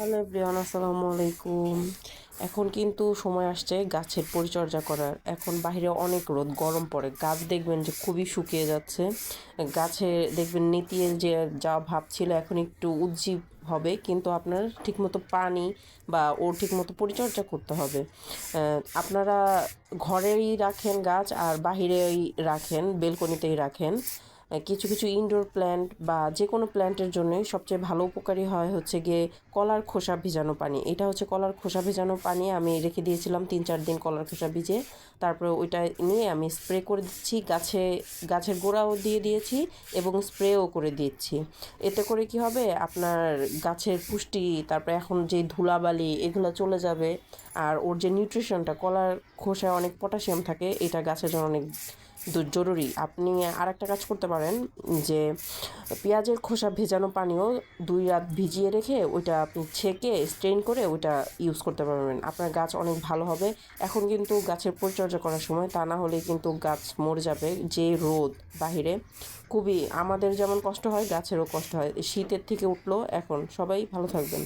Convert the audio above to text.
Hello everyone, আসসালামু আলাইকুম। এখন কিন্তু সময় আসছে গাছের পরিচর্যা করার। এখন বাইরে অনেক রোদ, গরম পড়ে। গাছ দেখবেন যে খুবই শুকিয়ে যাচ্ছে। গাছে দেখবেন নেতিয়ে যে যা ভাব ছিল এখন একটু উজ্জীব হবে, কিন্তু আপনার ঠিকমতো পানি বা ওর ঠিকমতো পরিচর্যা করতে হবে। আপনারা ঘরেই রাখেন গাছ আর বাহিরেই রাখেন, বেলকনিতেই রাখেন। কিছু কিছু ইনডোর প্ল্যান্ট বা যে কোনো প্ল্যান্টের জন্যই সবচেয়ে ভালো উপকারী হয় হচ্ছে গিয়ে কলার খোসা ভিজানো পানি। এটা হচ্ছে কলার খোসা ভিজানো পানি। আমি রেখে দিয়েছিলাম তিন, চার দিন কলার খোসা ভিজে। তারপরে ওইটা নিয়ে আমি স্প্রে করে দিচ্ছি। গাছে, গাছের গোড়াও দিয়ে দিয়েছি এবং স্প্রেও করে দিচ্ছি। এতে করে কি হবে? আপনার গাছের পুষ্টি, তারপরে এখন যে ধুলাবালি, এগুলো চলে যাবে। আর ওর যে নিউট্রিশনটা কলার খোসায় অনেক পটাশিয়াম থাকে, এটা গাছের জন্য অনেক জরুরি। আপনি আর একটা কাজ করতে পারেন যে পেঁয়াজের খোসা ভেজানো পানিও দুই রাত ভিজিয়ে রেখে ওইটা আপনি ছেঁকে স্ট্রেন করে ওইটা ইউজ করতে পারবেন। আপনার গাছ অনেক ভালো হবে। এখন কিন্তু গাছের পরিচর্যা করার সময় তা না হলে কিন্তু গাছ মরে যাবে। যে রোদ বাহিরে খুবই আমাদের যেমন কষ্ট হয়, গাছেরও কষ্ট হয়। শীতের থেকে উঠল। এখন সবাই ভালো থাকবেন।